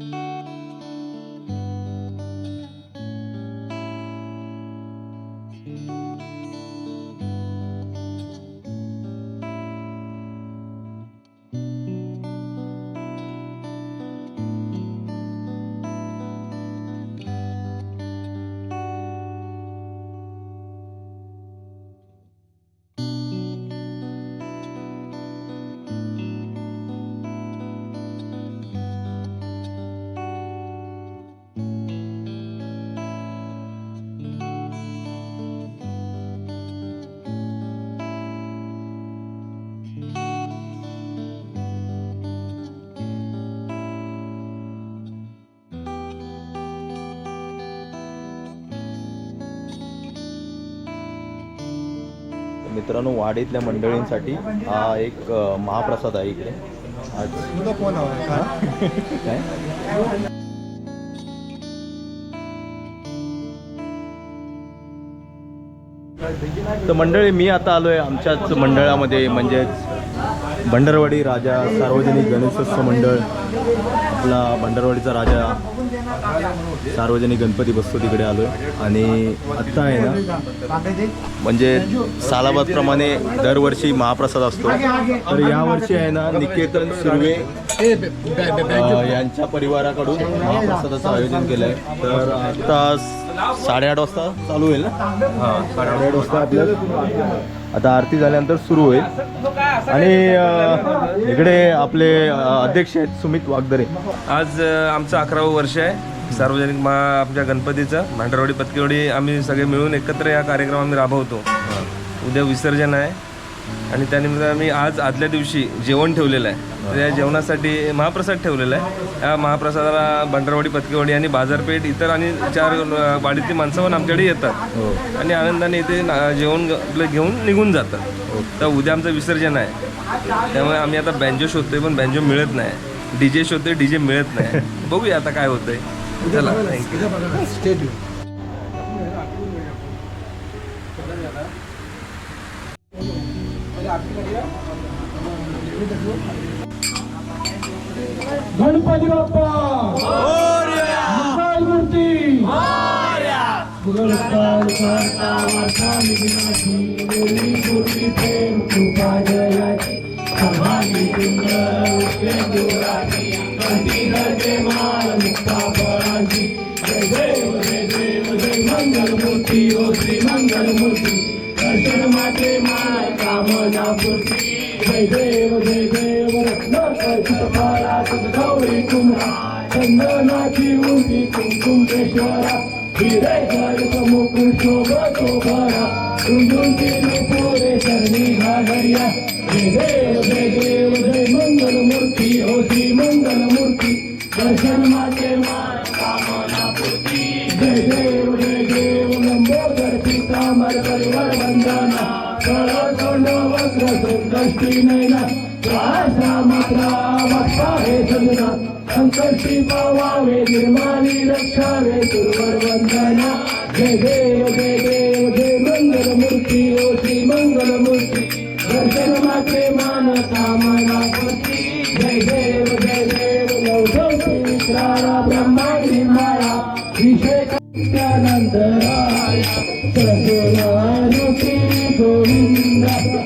Música मित्रांनो वाडीतल्या मंडळींसाठी हा एक महाप्रसाद आहे इकडे. आज काय? तर मंडळी मी आता आलोय आमच्याच मंडळामध्ये म्हणजेच भंडारवाडी राजा सार्वजनिक गणेशोत्सव मंडळ. आपला भंडारवाडीचा राजा सार्वजनिक गणपती बसतो तिकडे आलो आणि आत्ता आहे ना म्हणजे सालाबादप्रमाणे दरवर्षी महाप्रसाद असतो. तर यावर्षी आहे ना निकेतन सुर्वे यांच्या परिवाराकडून महाप्रसादाचं आयोजन केलं आहे तर आत्ता साडेआठ वाजता चालू होईल ना? हां साडेआठ वाजता आपलं आता आरती झाल्यानंतर सुरू होईल. आणि इकडे आपले अध्यक्ष आहेत सुमित वागदरे. आज आमचं अकरावं वर्ष आहे. सार्वजनिक मा आमच्या गणपतीचं भांडारवाडी पतकेवाडी आम्ही सगळे मिळून एकत्र या कार्यक्रम आम्ही राबवतो उद्या विसर्जन आहे. आणि त्यानिमित्त आम्ही आज आदल्या दिवशी जेवण ठेवलेलं आहे. तर या जेवणासाठी महाप्रसाद ठेवलेला आहे. या महाप्रसादाला भांडारवाडी पतकेवाडी आणि बाजारपेठ इतर आणि चार वाडीतली माणसं पण आमच्याकडे येतात. आणि आनंदाने इथे जेवण घेऊन निघून जातात. तर उद्या आमचं विसर्जन आहे. त्यामुळे आम्ही आता बँजो शोधतोय पण बँजो मिळत नाही. डीजे शोधतोय डीजे मिळत नाही. बघूया आता काय होतंय. चला. थँक्यू गणपती बाप्पा मूर्ती प्रेम कृपा जयाची सर्वांगी सुंदर उठे दुराची कंठी धरते पूर्ती जय देव जय देव रत्नाकर्षित फळा गौरी कुमरा चंदनाची उंची कुंकुमेश्वरा हिरे जल समुकुल शोभतो भरा कुंजुंची नुपुरे सरणी घागरिया जय जय देव संकष्टी नैना श्वासा मात्रा हे सजना संकष्टी पावावे निर्माणी रक्षावे दुर्वर वंदना. जय देव जय देव जय मंगल मूर्ती ओ श्री मंगल मूर्ती. दर्शन माते मान कामना पती. जय देव जय देव नवजोती मित्रारा ब्रह्मांडी माया. विषय नित्यानंदराय सगुणारूपी Govinda.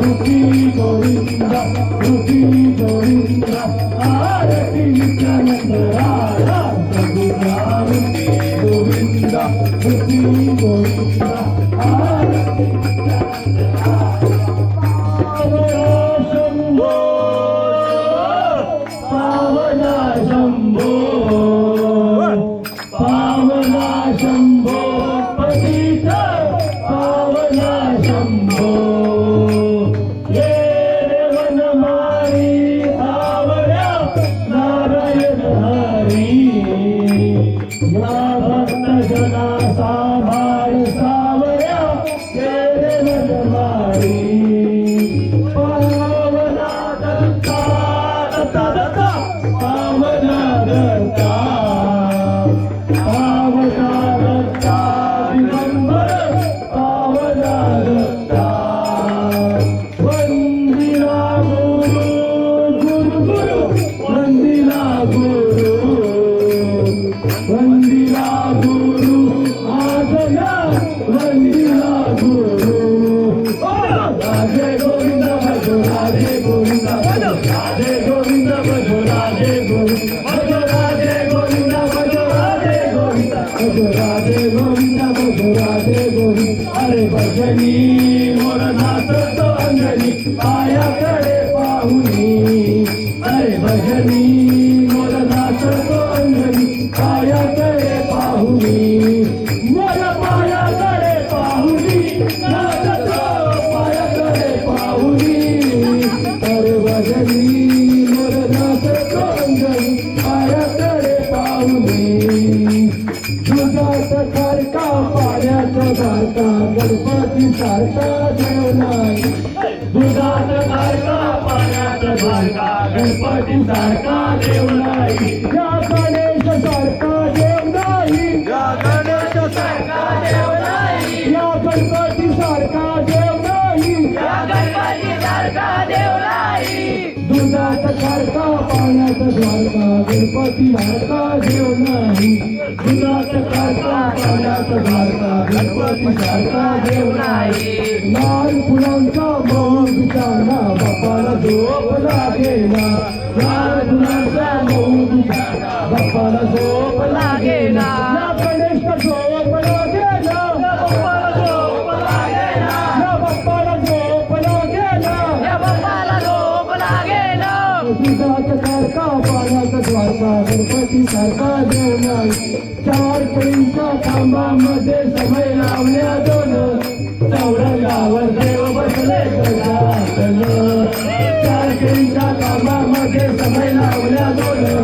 Rupi Govinda, Rupi Govinda. अरे भजनी मोर नाचतो अंजनी पायाकडे पाहुनी मोर पायाकडे पाहुनी नाचतो पायाकडे पाहुनी. अरे भजनी मोर नाचतो अंजनी पायाकडे पाहुनी. दुधात सारखा पाण्याचा सारखा गणपती सारखा देव नाही. गणपती सारखा देव नाही. या गणेश सारखा देव नाही. या गणेश सारखा देव नाही. या गणपती सारखा देव नाही. दुधात सारखा पाण्याचा सारखा गणपती सारखा देव नाही. दुधात सारखा पाण्याचा सारखा गणपती सारखा देव नाही. लाल फुलांचा मऊ बिचारला बापाला झोप लागेना. झोप झोप बाप्पाला झोप बाप्पाला झोप सारखा पाण्याचा द्वारका गणपती सारखा देव चार कळींच्या खांबामध्ये समय लावल्या दोन चौरंगावर देव बसले गजानन खांबामध्ये समय लावल्या दोन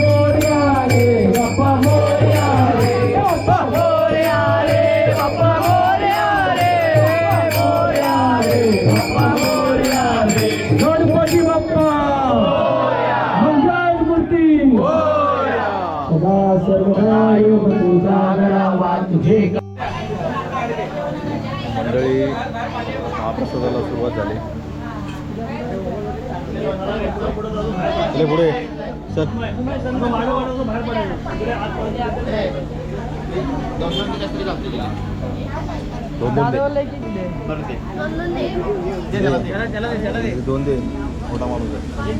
मंडळी महाप्रसादाला सुरुवात झाली. पुढे पुढे. सर. दोन दोन दे. दोन दे. मोठा माणूस आहे.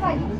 काय